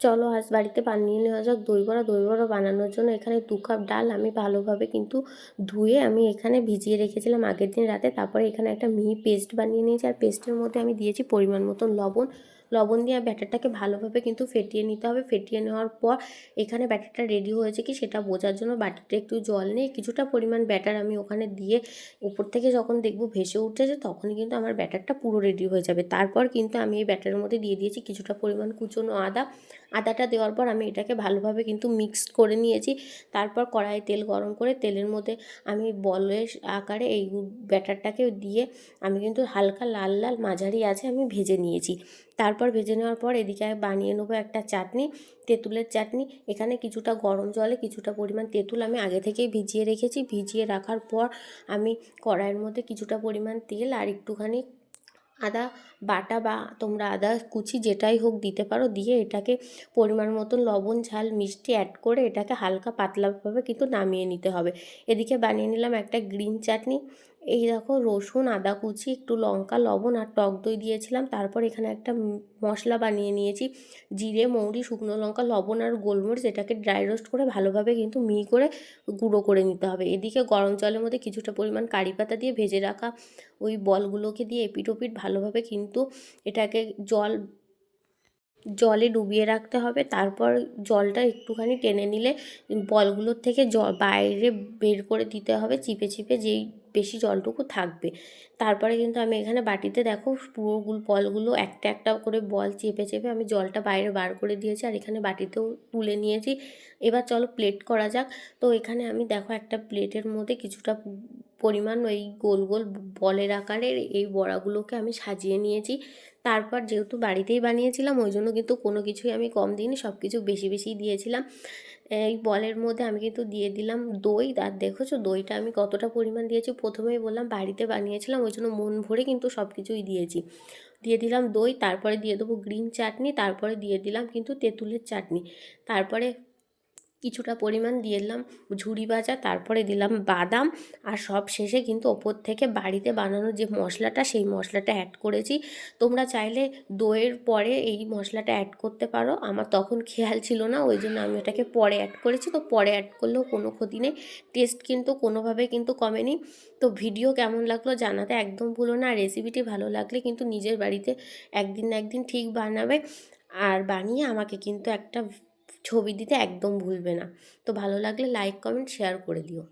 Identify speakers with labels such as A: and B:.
A: চলো আজ বাড়িতে বানিয়ে নেওয়া যাক, দই বড়া। দই বড়া বানানোর জন্য এখানে দু কাপ ডাল আমি ভালোভাবে কিন্তু ধুয়ে আমি এখানে ভিজিয়ে রেখেছিলাম আগের দিন রাতে। তারপরে এখানে একটা মিহি পেস্ট বানিয়ে নিয়েছি। আর পেস্টের মধ্যে আমি দিয়েছি পরিমাণ মতন লবণ। লবণ দিয়ে ব্যাটারটাকে ভালোভাবে কিন্তু ফেটিয়ে নিতে হবে। ফেটিয়ে নেওয়ার পর এখানে ব্যাটারটা রেডি হয়েছে কি সেটা বোঝার জন্য বাটিতে একটু জল নেই কিছুটা পরিমাণ ব্যাটার আমি ওখানে দিয়ে উপর থেকে যখন দেখব ভেসে উঠেছে তখনই কিন্তু আমার ব্যাটারটা পুরো রেডি হয়ে যাবে। তারপর কিন্তু আমি এই ব্যাটারের মধ্যে দিয়ে দিয়েছি কিছুটা পরিমাণ কুচনো আদা। আদাটা দেওয়ার পর আমি এটাকে ভালোভাবে কিন্তু মিক্সড করে নিয়েছি। তারপর কড়াইয়ে তেল গরম করে তেলের মধ্যে আমি বলের আকারে এই ব্যাটারটাকে দিয়ে আমি কিন্তু হালকা লাল লাল মাঝারি আছে আমি ভেজে নিয়েছি। তারপর ভেজে নেওয়ার পর এদিকে বানিয়ে নেব একটা চাটনি, তেঁতুলের চাটনি। এখানে কিছুটা গরম জলে কিছুটা পরিমাণ তেঁতুল আমি আগে থেকেই ভিজিয়ে রেখেছি। ভিজিয়ে রাখার পর আমি কড়াইয়ের মধ্যে কিছুটা পরিমাণ তেল আর একটুখানি আদা বাটা বা তোমরা আদা, কুচি যেটাই হোক দিতে পারো, দিয়ে এটাকে পরিমাণ মতো লবণ, ঝাল, মিষ্টি অ্যাড করে এটাকে হালকা পাতলাভাবে কিন্তু নামিয়ে নিতে হবে। এদিকে বানিয়ে নিলাম একটা গ্রিন চাটনি। এই দেখো রসুন, আদা কুচি, একটু লঙ্কা, লবণ আর টক দই দিয়েছিলাম। তারপর এখানে একটা মশলা বানিয়ে নিয়েছি। জিরে, মৌরি, শুকনো লঙ্কা, লবণ আর গোলমরিচ এটাকে ড্রাই রোস্ট করে ভালোভাবে কিন্তু মিহি করে গুঁড়ো করে নিতে হবে। এদিকে গরম জলের মধ্যে কিছুটা পরিমাণ কারি পাতা দিয়ে ভেজে রাখা ওই বলগুলোকে দিয়ে এপিট ওপিট ভালোভাবে কিন্তু এটাকে জল জলে ডুবিয়ে রাখতে হবে। তারপর জলটা একটুখানি টেনে নিলে বলগুলোর থেকে জ, বাইরে বের করে দিতে হবে চিপে চিপে যেই বেশি জলটুকু থাকবে। তারপরে কিন্তু আমি এখানে বাটিতে দেখো পুরোগুলো বলগুলো একটা একটা করে বল চেপে চেপে আমি জলটা বাইরে বার করে দিয়েছি আর এখানে বাটিতেও তুলে নিয়েছি। এবার চলো প্লেট করা যাক। তো এখানে আমি দেখো একটা প্লেটের মধ্যে কিছুটা পরিমাণ ওই গোল গোল বলের আকারের এই বড়াগুলোকে আমি সাজিয়ে নিয়েছি। তারপর যেহেতু বাড়িতেই বানিয়েছিলাম, ওই জন্য কিন্তু কোনো কিছুই আমি কম দিইনি সব কিছু বেশি বেশি দিয়েছিলাম। এই বলের মধ্যে আমি কিন্তু দিয়ে দিলাম দই। আর দেখেছ, দইটা আমি কতটা পরিমাণ দিয়েছি? প্রথমেই বললাম বাড়িতে বানিয়েছিলাম, ওই জন্য মন ভরে কিন্তু সব কিছুই দিয়েছি। দিয়ে দিলাম দই, তারপরে দিয়ে দেবো গ্রিন চাটনি, তারপরে দিয়ে দিলাম কিন্তু তেঁতুলের চাটনি। তারপরে কিছুটা পরিমাণ দিয়ে দিলাম ঝুড়ি ভাজা, তারপরে দিলাম বাদাম আর সব শেষে কিন্তু ওপর থেকে বাড়িতে বানানো যে মশলাটা, সেই মশলাটা অ্যাড করেছি। তোমরা চাইলে দইয়ের পরে এই মশলাটা অ্যাড করতে পারো। আমার তখন খেয়াল ছিল না, ওই জন্য আমি এটাকে পরে অ্যাড করেছি। তো পরে অ্যাড করলেও কোনো ক্ষতি নেই। টেস্ট কিন্তু কোনোভাবে কিন্তু কমেনি। তো ভিডিও কেমন লাগল জানাতে একদম ভুলো না। রেসিপিটি ভালো লাগলে কিন্তু নিজের বাড়িতে একদিন না একদিন ঠিক বানাবে। আর বানিয়ে আমাকে কিন্তু একটা ছবি দিতে একদম ভুলবে না। তো ভালো লাগলে লাইক কমেন্ট শেয়ার করে দিও।